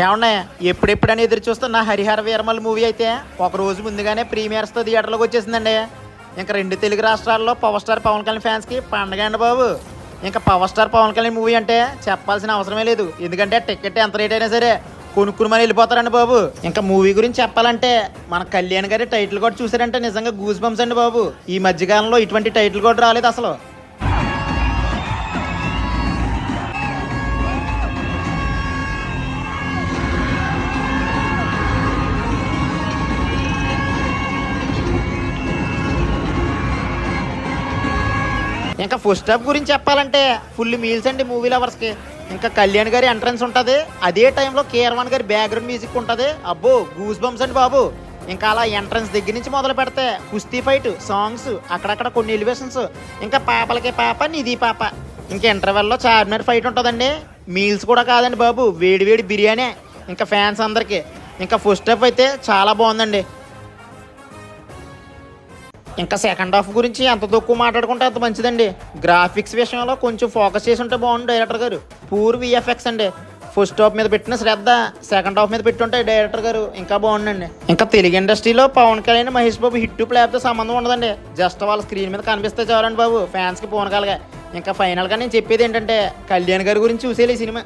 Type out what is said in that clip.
ఏమన్నా ఎప్పుడెప్పుడని ఎదురు చూస్తున్న హరిహర వీరమల్ మూవీ అయితే ఒక రోజు ముందుగానే ప్రీమియర్స్తో థియేటర్లోకి వచ్చేసిందండి. ఇంకా రెండు తెలుగు రాష్ట్రాల్లో పవర్ స్టార్ పవన్ కళ్యాణ్ ఫ్యాన్స్కి పండగ అండి బాబు. ఇంకా power star Pawan Kalyan movie అంటే చెప్పాల్సిన అవసరమే లేదు. ఎందుకంటే టికెట్ ఎంత రేట్ అయినా సరే కొనుక్కుని మరి వెళ్ళిపోతారండి బాబు. ఇంకా మూవీ గురించి చెప్పాలంటే మన కళ్యాణ్ గారి టైటిల్ కూడా చూసారంటే నిజంగా గూస్ బంప్స్ అండి బాబు. ఈ మధ్యకాలంలో ఇటువంటి టైటిల్ కూడా రాలేదు అసలు. ఇంకా ఫస్ట్ స్టాప్ గురించి చెప్పాలంటే ఫుల్ మీల్స్ అండి మూవీ లవర్స్కి ఇంకా కళ్యాణ్ గారి ఎంట్రన్స్ ఉంటుంది. అదే టైంలో కేర్వాన్ గారి బ్యాక్గ్రౌండ్ మ్యూజిక్ ఉంటుంది. అబ్బో గూస్ బంప్స్ అండి బాబు. ఇంకా అలా ఎంట్రన్స్ దగ్గర నుంచి మొదలు పెడితే కుస్తీ ఫైట్ సాంగ్స్ అక్కడక్కడ కొన్ని ఎలివేషన్స్ ఇంకా పాపలకి పాప నిధి పాప. ఇంకా ఇంటర్వెల్లో చార్మినార్ ఫైట్ ఉంటుందండి. మీల్స్ కూడా కాదండి బాబు. వేడి వేడి బిర్యానీ. ఇంకా ఫ్యాన్స్ అందరికీ. ఇంకా ఫస్ట్ హాఫ్ అయితే చాలా బాగుందండి. ఇంకా సెకండ్ హాఫ్ గురించి ఎంత తక్కువ మాట్లాడుకుంటే అంత మంచిదండి. గ్రాఫిక్స్ విషయంలో కొంచెం ఫోకస్ చేసి ఉంటే బాగుంది డైరెక్టర్ గారు. పూర్ విఎఫ్ఎక్స్ అండి. ఫస్ట్ హాఫ్ మీద పెట్టిన శ్రద్ధ సెకండ్ హాఫ్ మీద పెట్టుంటే డైరెక్టర్ గారు ఇంకా బాగుండండి. ఇంకా తెలుగు ఇండస్ట్రీలో పవన్ కళ్యాణ్ మహేష్ బాబు హిట్ ప్లాబ్తో సంబంధం ఉండదండి. జస్ట్ వాళ్ళ స్క్రీన్ మీద కనిపిస్తే చాలండి బాబు ఫ్యాన్స్కి పోనకాలుగా ఇంకా ఫైనల్గా నేను చెప్పేది ఏంటంటే కళ్యాణ్ గారి గురించి చూసేయాలి ఈ సినిమా.